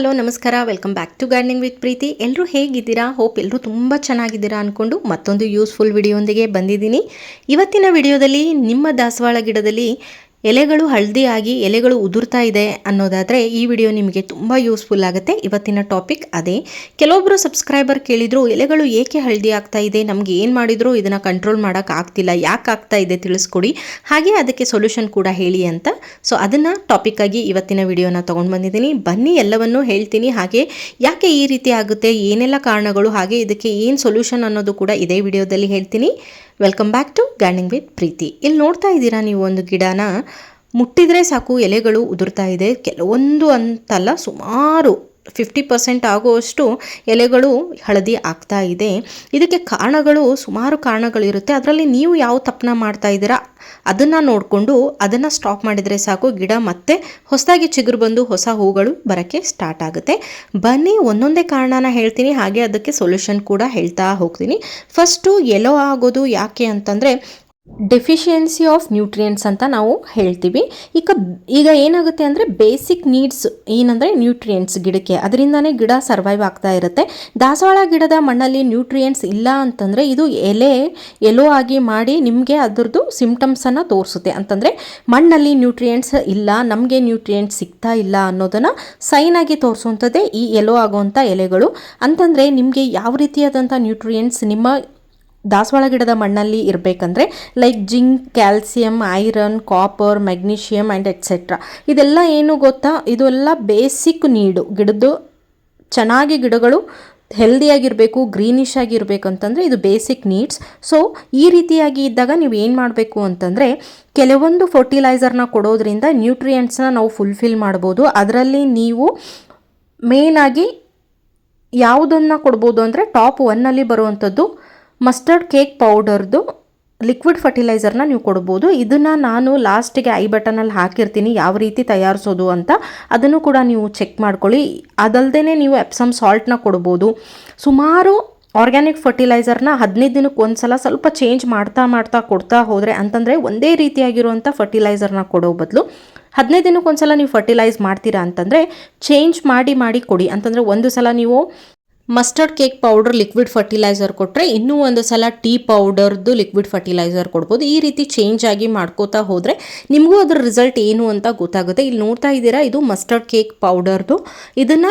Hello, ನಮಸ್ಕಾರ. Welcome back to gardening with Preethi ಎಲ್ಲರೂ ಹೇಗಿದ್ದೀರಾ? ಹೋಪ್ ಎಲ್ಲರೂ ತುಂಬ ಚೆನ್ನಾಗಿದ್ದೀರಾ ಅಂದ್ಕೊಂಡು ಮತ್ತೊಂದು ಯೂಸ್ಫುಲ್ ವಿಡಿಯೋಂದಿಗೆ ಬಂದಿದ್ದೀನಿ. ಇವತ್ತಿನ ವಿಡಿಯೋದಲ್ಲಿ ನಿಮ್ಮ ದಾಸವಾಳ ಗಿಡದಲ್ಲಿ ಎಲೆಗಳು ಹಳದಿ ಆಗಿ ಎಲೆಗಳು ಉದುರ್ತಾ ಇದೆ ಅನ್ನೋದಾದರೆ ಈ ವಿಡಿಯೋ ನಿಮಗೆ ತುಂಬ ಯೂಸ್ಫುಲ್ ಆಗುತ್ತೆ. ಇವತ್ತಿನ ಟಾಪಿಕ್ ಅದೇ. ಕೆಲವೊಬ್ಬರು ಸಬ್ಸ್ಕ್ರೈಬರ್ ಕೇಳಿದರು, ಎಲೆಗಳು ಏಕೆ ಹಳದಿ ಆಗ್ತಾ ಇದೆ, ನಮಗೆ ಏನು ಮಾಡಿದರೂ, ಇದನ್ನು ಕಂಟ್ರೋಲ್ ಮಾಡೋಕ್ಕಾಗ್ತಿಲ್ಲ ಯಾಕೆ ಆಗ್ತಾ ಇದೆ ತಿಳಿಸ್ಕೊಡಿ. ಹಾಗೆ ಅದಕ್ಕೆ ಸೊಲ್ಯೂಷನ್ ಕೂಡ ಹೇಳಿ ಅಂತ. ಸೊ ಅದನ್ನು ಟಾಪಿಕ್ಕಾಗಿ ಇವತ್ತಿನ ವಿಡಿಯೋನ ತೊಗೊಂಡು ಬಂದಿದ್ದೀನಿ. ಬನ್ನಿ, ಎಲ್ಲವನ್ನೂ ಹೇಳ್ತೀನಿ. ಹಾಗೆ ಯಾಕೆ ಈ ರೀತಿ ಆಗುತ್ತೆ, ಏನೆಲ್ಲ ಕಾರಣಗಳು, ಹಾಗೆ ಇದಕ್ಕೆ ಏನು ಸೊಲ್ಯೂಷನ್ ಅನ್ನೋದು ಕೂಡ ಇದೇ ವಿಡಿಯೋದಲ್ಲಿ ಹೇಳ್ತೀನಿ. Welcome back to gardening with Preethi ಇಲ್ಲಿ ನೋಡ್ತಾ ಇದ್ದೀರಾ ನೀವು ಒಂದು ಗಿಡನ ಮುಟ್ಟಿದರೆ ಸಾಕು, ಎಲೆಗಳು ಉದುರ್ತಾ ಇದೆ. ಕೆಲವೊಂದು ಅಂತಲ್ಲ ಸುಮಾರು ಫಿಫ್ಟಿ ಪರ್ಸೆಂಟ್ ಆಗುವಷ್ಟು ಎಲೆಗಳು ಹಳದಿ ಆಗ್ತಾ ಇದೆ. ಇದಕ್ಕೆ ಕಾರಣಗಳು ಸುಮಾರು ಕಾರಣಗಳಿರುತ್ತೆ. ಅದರಲ್ಲಿ ನೀವು ಯಾವ ತಪ್ಪನ್ನ ಮಾಡ್ತಾ ಇದ್ದೀರಾ ಅದನ್ನು ನೋಡಿಕೊಂಡು ಅದನ್ನು ಸ್ಟಾಪ್ ಮಾಡಿದರೆ ಸಾಕು. ಗಿಡ ಮತ್ತೆ ಹೊಸದಾಗಿ ಚಿಗುರು ಬಂದು ಹೊಸ ಹೂಗಳು ಬರೋಕ್ಕೆ ಸ್ಟಾರ್ಟ್ ಆಗುತ್ತೆ. ಬನ್ನಿ, ಒಂದೊಂದೇ ಕಾರಣನ ಹೇಳ್ತೀನಿ. ಹಾಗೆ ಅದಕ್ಕೆ ಸೊಲ್ಯೂಷನ್ ಕೂಡ ಹೇಳ್ತಾ ಹೋಗ್ತೀನಿ. ಫಸ್ಟು ಎಲೋ ಆಗೋದು ಯಾಕೆ ಅಂತಂದರೆ ಡೆಫಿಷಿಯನ್ಸಿ ಆಫ್ ನ್ಯೂಟ್ರಿಯೆಂಟ್ಸ್ ಅಂತ ನಾವು ಹೇಳ್ತೀವಿ. ಈಗ ಈಗ ಏನಾಗುತ್ತೆ ಅಂದರೆ ಬೇಸಿಕ್ ನೀಡ್ಸ್ ಏನಂದರೆ ನ್ಯೂಟ್ರಿಯೆಂಟ್ಸ್ ಗಿಡಕ್ಕೆ. ಅದರಿಂದನೇ ಗಿಡ ಸರ್ವೈವ್ ಆಗ್ತಾ ಇರುತ್ತೆ. ದಾಸವಾಳ ಗಿಡದ ಮಣ್ಣಲ್ಲಿ ನ್ಯೂಟ್ರಿಯೆಂಟ್ಸ್ ಇಲ್ಲ ಅಂತಂದರೆ ಇದು ಎಲೆ, ಎಲೋ ಆಗಿ ಮಾಡಿ ನಿಮಗೆ ಅದರದ್ದು ಸಿಂಪ್ಟಮ್ಸನ್ನು ತೋರಿಸುತ್ತೆ. ಅಂತಂದರೆ ಮಣ್ಣಲ್ಲಿ ನ್ಯೂಟ್ರಿಯೆಂಟ್ಸ್ ಇಲ್ಲ, ನಮಗೆ ನ್ಯೂಟ್ರಿಯೆಂಟ್ಸ್ ಸಿಗ್ತಾ ಇಲ್ಲ ಅನ್ನೋದನ್ನು ಸೈನ್ ಆಗಿ ತೋರಿಸುವಂಥದ್ದೇ ಈ ಎಲೋ ಆಗುವಂಥ ಎಲೆಗಳು. ಅಂತಂದರೆ ನಿಮಗೆ ಯಾವ ರೀತಿಯಾದಂಥ ನ್ಯೂಟ್ರಿಯೆಂಟ್ಸ್ ನಿಮ್ಮ ದಾಸವಾಳ ಗಿಡದ ಮಣ್ಣಲ್ಲಿ ಇರಬೇಕಂದ್ರೆ like zinc, calcium, iron copper magnesium and etcetera ಇದೆಲ್ಲ ಏನು ಗೊತ್ತಾ? ಇದೆಲ್ಲ ಬೇಸಿಕ್ ನೀಡು. ಗಿಡದ್ದು ಚೆನ್ನಾಗಿ ಗಿಡಗಳು ಹೆಲ್ದಿಯಾಗಿರಬೇಕು ಗ್ರೀನಿಶ್ ಆಗಿರಬೇಕು ಅಂತಂದರೆ ಇದು ಬೇಸಿಕ್ ನೀಡ್ಸ್ ಸೊ ಈ ರೀತಿಯಾಗಿ ಇದ್ದಾಗ ನೀವು ಏನು ಮಾಡಬೇಕು ಅಂತಂದರೆ, ಕೆಲವೊಂದು ಫರ್ಟಿಲೈಸರ್ನ ಕೊಡೋದ್ರಿಂದ ನ್ಯೂಟ್ರಿಯೆಂಟ್ಸ್ನ ನಾವು ಫುಲ್ಫಿಲ್ ಮಾಡ್ಬೋದು. ಅದರಲ್ಲಿ ನೀವು ಮೇನಾಗಿ ಯಾವುದನ್ನು ಕೊಡ್ಬೋದು ಅಂದರೆ ಟಾಪ್ ಒನ್ನಲ್ಲಿ ಬರುವಂಥದ್ದು ಮಸ್ಟರ್ಡ್ ಕೇಕ್ ಪೌಡರ್ದು ಲಿಕ್ವಿಡ್ ಫರ್ಟಿಲೈಸರ್ನ ನೀವು ಕೊಡ್ಬೋದು. ಇದನ್ನು ನಾನು ಲಾಸ್ಟಿಗೆ ಐ ಬಟನಲ್ಲಿ ಹಾಕಿರ್ತೀನಿ, ಯಾವ ರೀತಿ ತಯಾರಿಸೋದು ಅಂತ. ಅದನ್ನು ಕೂಡ ನೀವು ಚೆಕ್ ಮಾಡ್ಕೊಳ್ಳಿ. ಅದಲ್ಲದೆ ನೀವು ಎಪ್ಸಮ್ ಸಾಲ್ಟ್ನ ಕೊಡ್ಬೋದು. ಸುಮಾರು ಆರ್ಗ್ಯಾನಿಕ್ ಫರ್ಟಿಲೈಸರ್ನ ಹದಿನೈದು ದಿನಕ್ಕೆ ಒಂದು ಸಲ ಸ್ವಲ್ಪ ಚೇಂಜ್ ಮಾಡ್ತಾ ಮಾಡ್ತಾ ಕೊಡ್ತಾ ಹೋದರೆ ಅಂತಂದರೆ ಒಂದೇ ರೀತಿಯಾಗಿರುವಂಥ ಫರ್ಟಿಲೈಸರ್ನ ಕೊಡೋ ಬದಲು ಹದಿನೈದು ದಿನಕ್ಕೆ ಒಂದು ಸಲ ನೀವು ಫರ್ಟಿಲೈಸ್ ಮಾಡ್ತೀರಾ ಅಂತಂದರೆ ಚೇಂಜ್ ಮಾಡಿ ಮಾಡಿ ಕೊಡಿ. ಅಂತಂದರೆ ಒಂದು ಸಲ ನೀವು mustard cake powder liquid fertiliser ಕೊಟ್ಟರೆ ಇನ್ನೂ ಒಂದು ಸಲ ಟೀ ಪೌಡರ್ದು ಲಿಕ್ವಿಡ್ ಫರ್ಟಿಲೈಸರ್ ಕೊಡ್ಬೋದು. ಈ ರೀತಿ ಚೇಂಜ್ ಆಗಿ ಮಾಡ್ಕೋತಾ ಹೋದರೆ ನಿಮಗೂ ಅದರ ರಿಸಲ್ಟ್ ಏನು ಅಂತ ಗೊತ್ತಾಗುತ್ತೆ. ಇಲ್ಲಿ ನೋಡ್ತಾ ಇದ್ದೀರಾ, ಇದು ಮಸ್ಟರ್ಡ್ ಕೇಕ್ ಪೌಡರ್ದು ಇದನ್ನು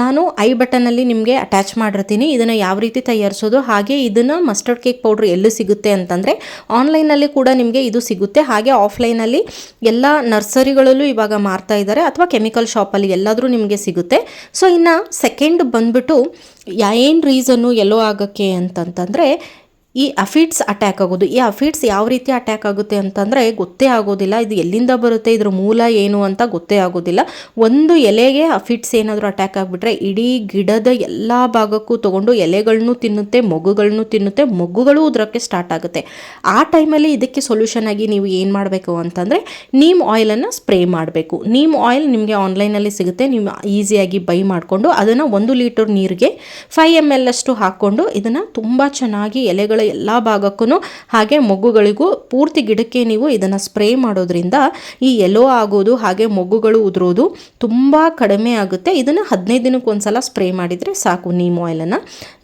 ನಾನು ಐ ಬಟನಲ್ಲಿ ನಿಮಗೆ ಅಟ್ಯಾಚ್ ಮಾಡಿರ್ತೀನಿ. ಇದನ್ನು ಯಾವ ರೀತಿ ತಯಾರಿಸೋದು, ಹಾಗೆ ಇದನ್ನು ಮಸ್ಟರ್ಡ್ ಕೇಕ್ ಪೌಡ್ರ್ ಎಲ್ಲಿ ಸಿಗುತ್ತೆ ಅಂತಂದರೆ ಆನ್ಲೈನಲ್ಲಿ ಕೂಡ ನಿಮಗೆ ಇದು ಸಿಗುತ್ತೆ. ಹಾಗೆ ಆಫ್ಲೈನಲ್ಲಿ ಎಲ್ಲ ನರ್ಸರಿಗಳಲ್ಲೂ ಇವಾಗ ಮಾರ್ತಾ ಇದ್ದಾರೆ, ಅಥವಾ ಕೆಮಿಕಲ್ ಶಾಪಲ್ಲಿ ಎಲ್ಲಾದರೂ ನಿಮಗೆ ಸಿಗುತ್ತೆ. ಸೊ ಇನ್ನು ಸೆಕೆಂಡ್ ಬಂದುಬಿಟ್ಟು, ಏನು ರೀಸನ್ನು ಎಲ್ಲೋ ಆಗೋಕ್ಕೆ ಅಂತಂತಂದರೆ ಈ ಅಫಿಡ್ಸ್ ಅಟ್ಯಾಕ್ ಆಗೋದು, ಈ ಅಫಿಡ್ಸ್ ಯಾವ ರೀತಿ ಅಟ್ಯಾಕ್ ಆಗುತ್ತೆ ಅಂತಂದರೆ ಗೊತ್ತೇ ಆಗೋದಿಲ್ಲ. ಇದು ಎಲ್ಲಿಂದ ಬರುತ್ತೆ, ಇದ್ರ ಮೂಲ ಏನು ಅಂತ ಗೊತ್ತೇ ಆಗೋದಿಲ್ಲ. ಒಂದು ಎಲೆಗೆ ಅಫಿಡ್ಸ್ ಏನಾದರೂ ಅಟ್ಯಾಕ್ ಆಗಿಬಿಟ್ರೆ ಇಡೀ ಗಿಡದ ಎಲ್ಲ ಭಾಗಕ್ಕೂ ತೊಗೊಂಡು ಎಲೆಗಳನ್ನೂ ತಿನ್ನುತ್ತೆ ಮೊಗ್ಗುಗಳನ್ನು ತಿನ್ನುತ್ತೆ, ಮೊಗ್ಗುಗಳು ಉದ್ರಕ್ಕೆ ಸ್ಟಾರ್ಟ್ ಆಗುತ್ತೆ. ಆ ಟೈಮಲ್ಲಿ ಇದಕ್ಕೆ ಸೊಲ್ಯೂಷನ್ ಆಗಿ ನೀವು ಏನು ಮಾಡಬೇಕು ಅಂತಂದರೆ ನೀಮ್ ಆಯಿಲನ್ನು ಸ್ಪ್ರೇ ಮಾಡಬೇಕು. ನೀಮ್ ಆಯಿಲ್ ನಿಮಗೆ ಆನ್ಲೈನಲ್ಲಿ ಸಿಗುತ್ತೆ, ನೀವು ಈಸಿಯಾಗಿ ಬೈ ಮಾಡಿಕೊಂಡು ಅದನ್ನು ಒಂದು ಲೀಟರ್ ನೀರಿಗೆ ಫೈವ್ ಎಂ ಎಲ್ ಅಷ್ಟು ಹಾಕ್ಕೊಂಡು ಇದನ್ನು ತುಂಬ ಚೆನ್ನಾಗಿ ಎಲೆಗಳ ಎಲ್ಲ ಭಾಗಕ್ಕೂ ಹಾಗೆ ಮೊಗ್ಗುಗಳಿಗೂ ಪೂರ್ತಿ ಗಿಡಕ್ಕೆ ನೀವು ಇದನ್ನು ಸ್ಪ್ರೇ ಮಾಡೋದ್ರಿಂದ ಈ ಎಲೋ ಆಗೋದು ಹಾಗೆ ಮೊಗ್ಗುಗಳು ಉದುರೋದು ತುಂಬ ಕಡಿಮೆ ಆಗುತ್ತೆ. ಇದನ್ನು ಹದಿನೈದು ದಿನಕ್ಕೆ ಒಂದ್ಸಲ ಸ್ಪ್ರೇ ಮಾಡಿದರೆ ಸಾಕು ನೀಮ್ ಆಯಿಲನ್ನು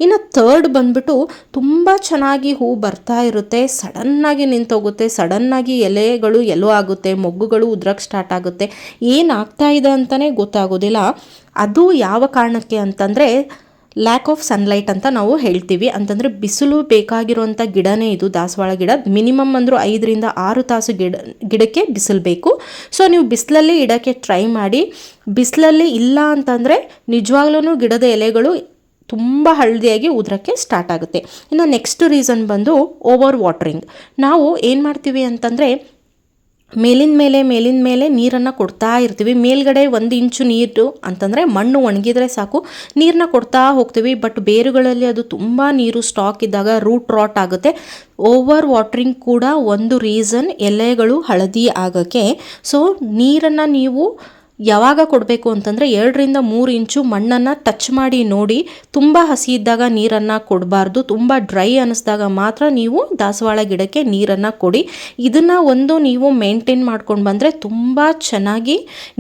ಇನ್ನು ಥರ್ಡ್ ಬಂದ್ಬಿಟ್ಟು ತುಂಬ ಚೆನ್ನಾಗಿ ಹೂ ಬರ್ತಾ ಇರುತ್ತೆ. ಸಡನ್ನಾಗಿ ನಿಂತೋಗುತ್ತೆ. ಸಡನ್ನಾಗಿ ಎಲೆಗಳು ಎಲೋ ಆಗುತ್ತೆ, ಮೊಗ್ಗುಗಳು ಉದ್ರಕ್ಕೆ ಸ್ಟಾರ್ಟ್ ಆಗುತ್ತೆ. ಏನಾಗ್ತಾ ಇದೆ ಅಂತಲೇ ಗೊತ್ತಾಗೋದಿಲ್ಲ. ಅದು ಯಾವ ಕಾರಣಕ್ಕೆ ಅಂತಂದರೆ ಲ್ಯಾಕ್ ಆಫ್ ಸನ್ಲೈಟ್ ಅಂತ ನಾವು ಹೇಳ್ತೀವಿ. ಅಂತಂದರೆ ಬಿಸಿಲು ಬೇಕಾಗಿರುವಂಥ ಗಿಡನೇ ಇದು, ದಾಸವಾಳ ಗಿಡ. ಮಿನಿಮಮ್ ಅಂದರೂ ಐದರಿಂದ ಆರು ತಾಸು ಗಿಡ, ಗಿಡಕ್ಕೆ ಬಿಸಿಲು ಬೇಕು. ಸೊ ನೀವು ಬಿಸಿಲಲ್ಲಿ ಇಡೋಕ್ಕೆ ಟ್ರೈ ಮಾಡಿ. ಬಿಸಿಲಲ್ಲಿ ಇಲ್ಲ ಅಂತಂದರೆ ನಿಜವಾಗ್ಲೂ ಗಿಡದ ಎಲೆಗಳು ತುಂಬ ಹಳದಿಯಾಗಿ ಉದ್ರಕ್ಕೆ ಸ್ಟಾರ್ಟ್ ಆಗುತ್ತೆ. ಇನ್ನು ನೆಕ್ಸ್ಟ್ ರೀಸನ್ ಬಂದು ಓವರ್ ವಾಟ್ರಿಂಗ್ ನಾವು ಏನು ಮಾಡ್ತೀವಿ ಅಂತಂದರೆ ಮೇಲಿನ ಮೇಲೆ ಮೇಲಿನ ಮೇಲೆ ನೀರನ್ನು ಕೊಡ್ತಾ ಇರ್ತೀವಿ. ಮೇಲ್ಗಡೆ ಒಂದು ಇಂಚು ನೀರು ಅಂತಂದರೆ ಮಣ್ಣು ಒಣಗಿದ್ರೆ ಸಾಕು. ನೀರನ್ನ ಕೊಡ್ತಾ ಹೋಗ್ತೀವಿ. ಬಟ್ ಬೇರುಗಳಲ್ಲಿ ಅದು ತುಂಬ ನೀರು ಸ್ಟಾಕ್ ಇದ್ದಾಗ ರೂಟ್ ರಾಟ್ ಆಗುತ್ತೆ. ಓವರ್ ವಾಟ್ರಿಂಗ್ ಕೂಡ ಒಂದು ರೀಸನ್ ಎಲೆಗಳು ಹಳದಿ ಆಗೋಕ್ಕೆ. ಸೊ ನೀರನ್ನು ನೀವು ಯಾವಾಗ ಕೊಡಬೇಕು ಅಂತಂದರೆ ಎರಡರಿಂದ ಮೂರು ಇಂಚು ಮಣ್ಣನ್ನು ಟಚ್ ಮಾಡಿ ನೋಡಿ, ತುಂಬ ಹಸಿ ಇದ್ದಾಗ ನೀರನ್ನು ಕೊಡಬಾರ್ದು, ತುಂಬ ಡ್ರೈ ಅನ್ನಿಸ್ದಾಗ ಮಾತ್ರ ನೀವು ದಾಸವಾಳ ಗಿಡಕ್ಕೆ ನೀರನ್ನು ಕೊಡಿ. ಇದನ್ನು ಒಂದು ನೀವು ಮೇಂಟೈನ್ ಮಾಡ್ಕೊಂಡು ಬಂದರೆ ತುಂಬ ಚೆನ್ನಾಗಿ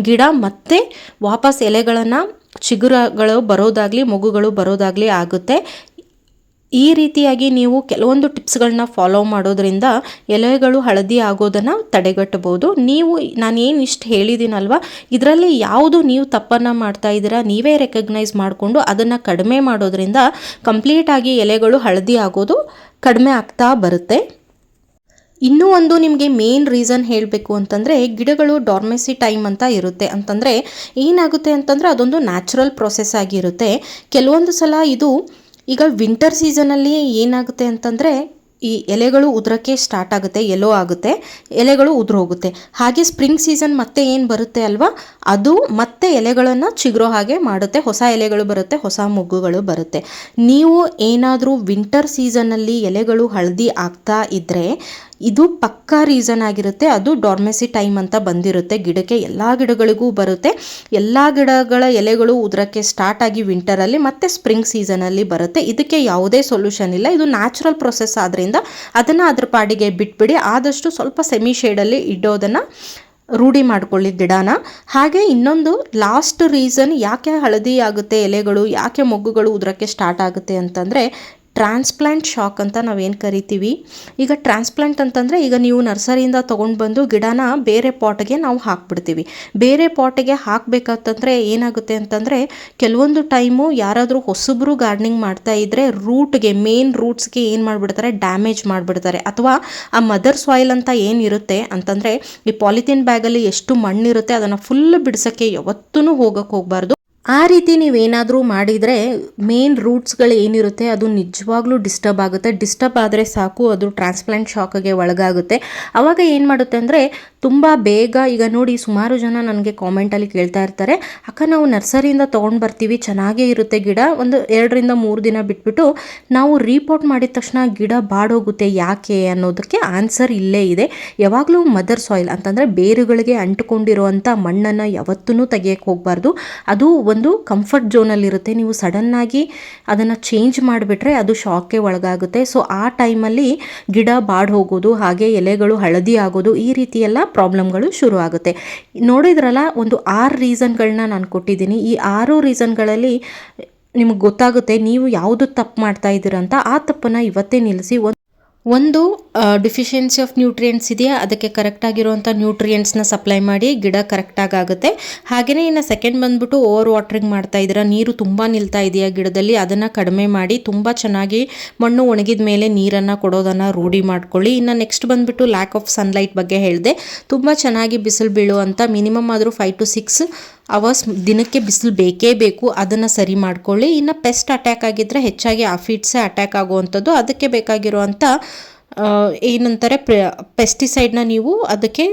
ಗಿಡ ಮತ್ತೆ ವಾಪಸ್ ಎಲೆಗಳನ್ನು ಚಿಗುರಗಳು ಬರೋದಾಗಲಿ, ಮೊಗ್ಗುಗಳು ಬರೋದಾಗಲಿ ಆಗುತ್ತೆ. ಈ ರೀತಿಯಾಗಿ ನೀವು ಕೆಲವೊಂದು ಟಿಪ್ಸ್ಗಳನ್ನ ಫಾಲೋ ಮಾಡೋದ್ರಿಂದ ಎಲೆಗಳು ಹಳದಿ ಆಗೋದನ್ನು ತಡೆಗಟ್ಟಬಹುದು. ನೀವು ನಾನು ಏನು ಇಷ್ಟು ಹೇಳಿದ್ದೀನಲ್ವ ಇದರಲ್ಲಿ ಯಾವುದು ನೀವು ತಪ್ಪನ್ನು ಮಾಡ್ತಾ ಇದ್ದೀರಾ, ನೀವೇ ರೆಕಗ್ನೈಸ್ ಮಾಡಿಕೊಂಡು ಅದನ್ನು ಕಡಿಮೆ ಮಾಡೋದ್ರಿಂದ ಕಂಪ್ಲೀಟಾಗಿ ಎಲೆಗಳು ಹಳದಿ ಆಗೋದು ಕಡಿಮೆ ಆಗ್ತಾ ಬರುತ್ತೆ. ಇನ್ನೂ ಒಂದು ನಿಮಗೆ ಮೇನ್ ರೀಸನ್ ಹೇಳಬೇಕು ಅಂತಂದರೆ ಗಿಡಗಳು ಡಾರ್ಮೆಸಿ ಟೈಮ್ ಅಂತ ಇರುತ್ತೆ. ಅಂತಂದರೆ ಏನಾಗುತ್ತೆ ಅಂತಂದರೆ ಅದೊಂದು ನ್ಯಾಚುರಲ್ ಪ್ರೊಸೆಸ್ ಆಗಿರುತ್ತೆ. ಕೆಲವೊಂದು ಸಲ ಇದು ಈಗ ವಿಂಟರ್ ಸೀಸನಲ್ಲಿ ಏನಾಗುತ್ತೆ ಅಂತಂದರೆ ಈ ಎಲೆಗಳು ಉದುರಕ್ಕೆ ಸ್ಟಾರ್ಟ್ ಆಗುತ್ತೆ ಎಲ್ಲೋ ಆಗುತ್ತೆ, ಎಲೆಗಳು ಉದುರೋಗುತ್ತೆ ಹಾಗೆ ಸ್ಪ್ರಿಂಗ್ ಸೀಸನ್ ಮತ್ತೆ ಏನು ಬರುತ್ತೆ ಅಲ್ವಾ? ಅದು ಮತ್ತೆ ಎಲೆಗಳನ್ನು ಚಿಗುರೋ ಹಾಗೆ ಮಾಡುತ್ತೆ, ಹೊಸ ಎಲೆಗಳು ಬರುತ್ತೆ, ಹೊಸ ಮೊಗ್ಗುಗಳು ಬರುತ್ತೆ. ನೀವು ಏನಾದರೂ ವಿಂಟರ್ ಸೀಸನಲ್ಲಿ ಎಲೆಗಳು ಹಳದಿ ಆಗ್ತಾ ಇದ್ದರೆ ಇದು ಪಕ್ಕಾ ರೀಸನ್ ಆಗಿರುತ್ತೆ, ಅದು ಡಾರ್ಮೆಸಿ ಟೈಮ್ ಅಂತ ಬಂದಿರುತ್ತೆ. ಗಿಡಕ್ಕೆ ಎಲ್ಲ ಗಿಡಗಳಿಗೂ ಬರುತ್ತೆ. ಎಲ್ಲ ಗಿಡಗಳ ಎಲೆಗಳು ಉದುರಕ್ಕೆ ಸ್ಟಾರ್ಟ್ ಆಗಿ ವಿಂಟರಲ್ಲಿ ಮತ್ತೆ ಸ್ಪ್ರಿಂಗ್ ಸೀಸನಲ್ಲಿ ಬರುತ್ತೆ. ಇದಕ್ಕೆ ಯಾವುದೇ ಸೊಲ್ಯೂಷನ್ ಇಲ್ಲ. ಇದು ನ್ಯಾಚುರಲ್ ಪ್ರೊಸೆಸ್ ಆದ್ದರಿಂದ ಅದನ್ನು ಅದ್ರ ಪಾಡಿಗೆ ಬಿಟ್ಬಿಡಿ. ಆದಷ್ಟು ಸ್ವಲ್ಪ ಸೆಮಿ ಶೇಡಲ್ಲಿ ಇಡೋದನ್ನು ರೂಢಿ ಮಾಡ್ಕೊಳ್ಳಿ ಗಿಡನ. ಹಾಗೆ ಇನ್ನೊಂದು ಲಾಸ್ಟ್ ರೀಸನ್ ಯಾಕೆ ಹಳದಿ ಆಗುತ್ತೆ ಎಲೆಗಳು, ಯಾಕೆ ಮೊಗ್ಗುಗಳು ಉದುರಕ್ಕೆ ಸ್ಟಾರ್ಟ್ ಆಗುತ್ತೆ ಅಂತಂದರೆ ಟ್ರಾನ್ಸ್ಪ್ಲಾಂಟ್ ಶಾಕ್ ಅಂತ ನಾವೇನು ಕರಿತೀವಿ? ಈಗ ಟ್ರಾನ್ಸ್ಪ್ಲಾಂಟ್ ಅಂತಂದರೆ ಈಗ ನೀವು ನರ್ಸರಿಯಿಂದ ತೊಗೊಂಡು ಬಂದು ಗಿಡನ ಬೇರೆ ಪಾಟ್ಗೆ ನಾವು ಹಾಕ್ಬಿಡ್ತೀವಿ. ಬೇರೆ ಪಾಟ್ಗೆ ಹಾಕಬೇಕಂತಂದರೆ ಏನಾಗುತ್ತೆ ಅಂತಂದರೆ ಕೆಲವೊಂದು ಟೈಮು ಯಾರಾದರೂ ಹೊಸಬ್ರು ಗಾರ್ಡನಿಂಗ್ ಮಾಡ್ತಾ ಇದ್ದರೆ ರೂಟ್ಗೆ, ಮೇನ್ ರೂಟ್ಸ್ಗೆ ಏನು ಮಾಡಿಬಿಡ್ತಾರೆ? ಡ್ಯಾಮೇಜ್ ಮಾಡಿಬಿಡ್ತಾರೆ. ಅಥವಾ ಆ ಮದರ್ ಸಾಯಿಲ್ ಅಂತ ಏನಿರುತ್ತೆ ಅಂತಂದರೆ ಈ ಪಾಲಿಥೀನ್ ಬ್ಯಾಗಲ್ಲಿ ಎಷ್ಟು ಮಣ್ಣಿರುತ್ತೆ ಅದನ್ನು ಫುಲ್ ಬಿಡ್ಸೋಕ್ಕೆ ಯಾವತ್ತೂ ಹೋಗೋಕ್ಕೆ ಹೋಗಬಾರ್ದು. ಆ ರೀತಿ ನೀವೇನಾದರೂ ಮಾಡಿದರೆ ಮೇನ್ ರೂಟ್ಸ್ಗಳು ಏನಿರುತ್ತೆ, ಅದು ನಿಜವಾಗ್ಲೂ ಡಿಸ್ಟರ್ಬ್ ಆಗುತ್ತೆ. ಡಿಸ್ಟರ್ಬ್ ಆದರೆ ಸಾಕು, ಅದು ಟ್ರಾನ್ಸ್ಪ್ಲಾಂಟ್ ಶಾಕ್ಗೆ ಒಳಗಾಗುತ್ತೆ. ಆವಾಗ ಏನು ಮಾಡುತ್ತೆ ಅಂದರೆ, ತುಂಬ ಬೇಗ, ಈಗ ನೋಡಿ ಸುಮಾರು ಜನ ನನಗೆ ಕಾಮೆಂಟಲ್ಲಿ ಕೇಳ್ತಾ ಇರ್ತಾರೆ, ಅಕ್ಕ, ನಾವು ನರ್ಸರಿಯಿಂದ ತೊಗೊಂಡು ಬರ್ತೀವಿ, ಚೆನ್ನಾಗೇ ಇರುತ್ತೆ ಗಿಡ. ಒಂದು ಎರಡರಿಂದ ಮೂರು ದಿನ ಬಿಟ್ಬಿಟ್ಟು, ನಾವು ರೀಪೋರ್ಟ್ ಮಾಡಿದ ತಕ್ಷಣ ಗಿಡ ಬಾಡೋಗುತ್ತೆ ಯಾಕೆ? ಅನ್ನೋದಕ್ಕೆ ಆನ್ಸರ್ ಇಲ್ಲೇ ಇದೆ. ಯಾವಾಗಲೂ ಮದರ್ ಸಾಯಿಲ್ ಅಂತಂದರೆ ಬೇರುಗಳಿಗೆ ಅಂಟುಕೊಂಡಿರುವಂಥ ಮಣ್ಣನ್ನು ಯಾವತ್ತೂ ತೆಗೆಯಕ್ಕೆ ಹೋಗಬಾರ್ದು. ಅದು ಕಂಫರ್ಟ್ ಝೋನಲ್ಲಿರುತ್ತೆ ನೀವು ಸಡನ್ನಾಗಿ ಅದನ್ನು ಚೇಂಜ್ ಮಾಡಿಬಿಟ್ರೆ ಅದು ಶಾಕ್ಗೆ ಒಳಗಾಗುತ್ತೆ. ಸೊ ಆ ಟೈಮಲ್ಲಿ ಗಿಡ ಬಾಡ್ ಹೋಗೋದು, ಹಾಗೆ ಎಲೆಗಳು ಹಳದಿ ಆಗೋದು, ಈ ರೀತಿಯೆಲ್ಲ ಪ್ರಾಬ್ಲಮ್ಗಳು ಶುರು ಆಗುತ್ತೆ ನೋಡಿದ್ರಲ್ಲ, ಒಂದು ಆರು ರೀಸನ್ಗಳನ್ನ ನಾನು ಕೊಟ್ಟಿದ್ದೀನಿ. ಈ ಆರು ರೀಸನ್ಗಳಲ್ಲಿ ನಿಮಗೆ ಗೊತ್ತಾಗುತ್ತೆ, ನೀವು ಯಾವುದು ತಪ್ಪು ಮಾಡ್ತಾ ಇದ್ದೀರಂತ ಆ ತಪ್ಪನ್ನು ಇವತ್ತೇ ನಿಲ್ಲಿಸಿ ಒಂದು ಒಂದು ಡಿಫಿಷಿಯನ್ಸಿ ಆಫ್ ನ್ಯೂಟ್ರಿಯೆಂಟ್ಸ್ ಇದೆಯಾ? ಅದಕ್ಕೆ ಕರೆಕ್ಟಾಗಿರುವಂಥ ನ್ಯೂಟ್ರಿಯೆಂಟ್ಸ್ನ ಸಪ್ಲೈ ಮಾಡಿ ಗಿಡ ಕರೆಕ್ಟಾಗಿ ಆಗುತ್ತೆ. ಹಾಗೆಯೇ ಇನ್ನು ಸೆಕೆಂಡ್ ಬಂದ್ಬಿಟ್ಟು ಓವರ್ ವಾಟ್ರಿಂಗ್ ಮಾಡ್ತಾ ಇದ್ದೀರಾ? ನೀರು ತುಂಬ ನಿಲ್ತಾ ಇದೆಯಾ ಗಿಡದಲ್ಲಿ? ಅದನ್ನು ಕಡಿಮೆ ಮಾಡಿ ತುಂಬ ಚೆನ್ನಾಗಿ ಮಣ್ಣು ಒಣಗಿದ ಮೇಲೆ ನೀರನ್ನು ಕೊಡೋದನ್ನು ರೂಢಿ ಮಾಡ್ಕೊಳ್ಳಿ. ಇನ್ನು ನೆಕ್ಸ್ಟ್ ಬಂದುಬಿಟ್ಟು ಲ್ಯಾಕ್ ಆಫ್ ಸನ್ಲೈಟ್ ಬಗ್ಗೆ ಹೇಳಿದೆ. ತುಂಬ ಚೆನ್ನಾಗಿ ಬಿಸಿಲು ಬೀಳುವಂಥ ಮಿನಿಮಮ್ ಆದರೂ ಫೈವ್ ಟು ಸಿಕ್ಸ್ ಅವರ್ಸ್ ದಿನಕ್ಕೆ ಬಿಸಿಲು ಬೇಕೇ ಬೇಕು, ಅದನ್ನು ಸರಿ ಮಾಡ್ಕೊಳ್ಳಿ. ಇನ್ನು ಪೆಸ್ಟ್ ಅಟ್ಯಾಕ್ ಆಗಿದ್ದರೆ ಹೆಚ್ಚಾಗಿ ಆಫಿಡ್ಸೇ ಅಟ್ಯಾಕ್ ಆಗುವಂಥದ್ದು ಅದಕ್ಕೆ ಬೇಕಾಗಿರುವಂಥ ಏನಂತಾರೆ ಪೆಸ್ಟಿಸೈಡ್ನ ನೀವು ಅದಕ್ಕೆ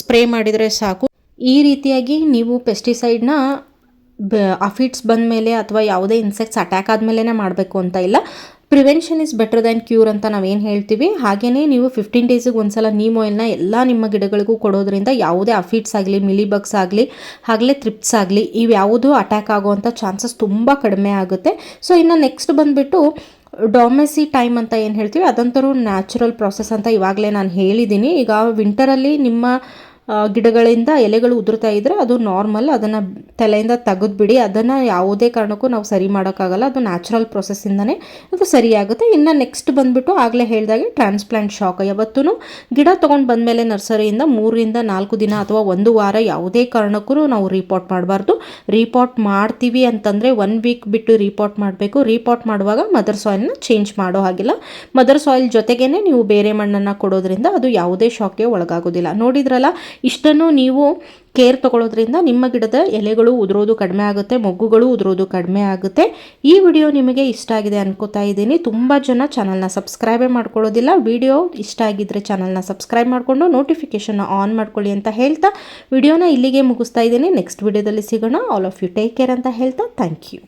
ಸ್ಪ್ರೇ ಮಾಡಿದರೆ ಸಾಕು. ಈ ರೀತಿಯಾಗಿ ನೀವು ಪೆಸ್ಟಿಸೈಡ್ನ ಬ ಬಂದ ಮೇಲೆ ಅಥವಾ ಯಾವುದೇ ಇನ್ಸೆಕ್ಟ್ಸ್ ಅಟ್ಯಾಕ್ ಆದಮೇಲೆ ಮಾಡಬೇಕು ಅಂತ ಇಲ್ಲ. Prevention is better than cure ಅಂತ ನಾವೇನು ಹೇಳ್ತೀವಿ? ಹಾಗೆಯೇ ನೀವು ಫಿಫ್ಟೀನ್ ಡೇಸಿಗೆ ಒಂದ್ಸಲ ನೀಮ್ ಆಯಿಲ್ನ ಎಲ್ಲ ನಿಮ್ಮ ಗಿಡಗಳಿಗೂ ಕೊಡೋದ್ರಿಂದ ಯಾವುದೇ ಅಫಿಟ್ಸ್ ಆಗಲಿ ಮಿಲಿಬಗ್ಸ್ ಆಗಲಿ ಆಗಲೇ ತ್ರಿಪ್ಸ್ ಆಗಲಿ, ಇವು ಯಾವುದು ಅಟ್ಯಾಕ್ ಆಗುವಂಥ ಚಾನ್ಸಸ್ ತುಂಬ ಕಡಿಮೆ ಆಗುತ್ತೆ. ಸೊ ಇನ್ನು ನೆಕ್ಸ್ಟ್ ಬಂದುಬಿಟ್ಟು ಡೊಮೆಸಿ ಟೈಮ್ ಅಂತ ಏನು ಹೇಳ್ತೀವಿ? ಅದಂತರೂ ನ್ಯಾಚುರಲ್ ಪ್ರಾಸೆಸ್ ಅಂತ ಇವಾಗಲೇ ನಾನು ಹೇಳಿದ್ದೀನಿ ಈಗ ವಿಂಟರಲ್ಲಿ ನಿಮ್ಮ ಗಿಡಗಳಿಂದ ಎಲೆಗಳು ಉದುರ್ತಾ ಇದ್ದರೆ ಅದು ನಾರ್ಮಲ್ ಅದನ್ನು ತಲೆಯಿಂದ ತೆಗೆದುಬಿಡಿ. ಅದನ್ನು ಯಾವುದೇ ಕಾರಣಕ್ಕೂ ನಾವು ಸರಿ ಮಾಡೋಕ್ಕಾಗಲ್ಲ. ಅದು ನ್ಯಾಚುರಲ್ ಪ್ರೊಸೆಸ್ಸಿಂದನೇ ಅದು ಸರಿಯಾಗುತ್ತೆ. ಇನ್ನು ನೆಕ್ಸ್ಟ್ ಬಂದುಬಿಟ್ಟು ಆಗಲೇ ಹೇಳಿದಾಗೆ ಟ್ರಾನ್ಸ್ಪ್ಲಾಂಟ್ ಶಾಕ್ ಯಾವತ್ತೂ ಗಿಡ ತೊಗೊಂಡು ಬಂದಮೇಲೆ ನರ್ಸರಿಯಿಂದ ಮೂರರಿಂದ ನಾಲ್ಕು ದಿನ ಅಥವಾ ಒಂದು ವಾರ ಯಾವುದೇ ಕಾರಣಕ್ಕೂ ನಾವು ರೀಪಾಟ್ ಮಾಡಬಾರ್ದು. ರಿಪೋರ್ಟ್ ಮಾಡ್ತೀವಿ ಅಂತಂದರೆ ಒನ್ ವೀಕ್ ಬಿಟ್ಟು ರೀಪಾಟ್ ಮಾಡಬೇಕು. ರೀಪಾಟ್ ಮಾಡುವಾಗ ಮದರ್ ಸಾಯಿಲ್ನ ಚೇಂಜ್ ಮಾಡೋ ಹಾಗಿಲ್ಲ. ಮದರ್ ಸಾಯಿಲ್ ಜೊತೆಗೇ ನೀವು ಬೇರೆ ಮಣ್ಣನ್ನು ಕೊಡೋದ್ರಿಂದ ಅದು ಯಾವುದೇ ಶಾಕ್ಗೆ ಒಳಗಾಗೋದಿಲ್ಲ. ನೋಡಿದ್ರಲ್ಲ ಇಷ್ಟನ್ನು ನೀವು ಕೇರ್ ತಗೊಳ್ಳೋದ್ರಿಂದ ನಿಮ್ಮ ಗಿಡದ ಎಲೆಗಳು ಉದುರೋದು ಕಡಿಮೆ ಆಗುತ್ತೆ, ಮೊಗ್ಗುಗಳು ಉದುರೋದು ಕಡಿಮೆ ಆಗುತ್ತೆ. ಈ ವಿಡಿಯೋ ನಿಮಗೆ ಇಷ್ಟ ಆಗಿದೆ ಅನ್ಕೋತಾ ಇದ್ದೀನಿ. ತುಂಬ ಜನ ಚಾನಲ್ನ ಸಬ್ಸ್ಕ್ರೈಬೇ ಮಾಡ್ಕೊಳ್ಳೋದಿಲ್ಲ. ವಿಡಿಯೋ ಇಷ್ಟ ಆಗಿದ್ದರೆ ಚಾನಲ್ನ ಸಬ್ಸ್ಕ್ರೈಬ್ ಮಾಡಿಕೊಂಡು ನೋಟಿಫಿಕೇಷನ್ನ ಆನ್ ಮಾಡ್ಕೊಳ್ಳಿ ಅಂತ ಹೇಳ್ತಾ ವಿಡಿಯೋನ ಇಲ್ಲಿಗೆ ಮುಗಿಸ್ತಾ ಇದ್ದೀನಿ. ನೆಕ್ಸ್ಟ್ ವಿಡಿಯೋದಲ್ಲಿ ಸಿಗೋಣ. All of you take care ಅಂತ ಹೇಳ್ತಾ. Thank you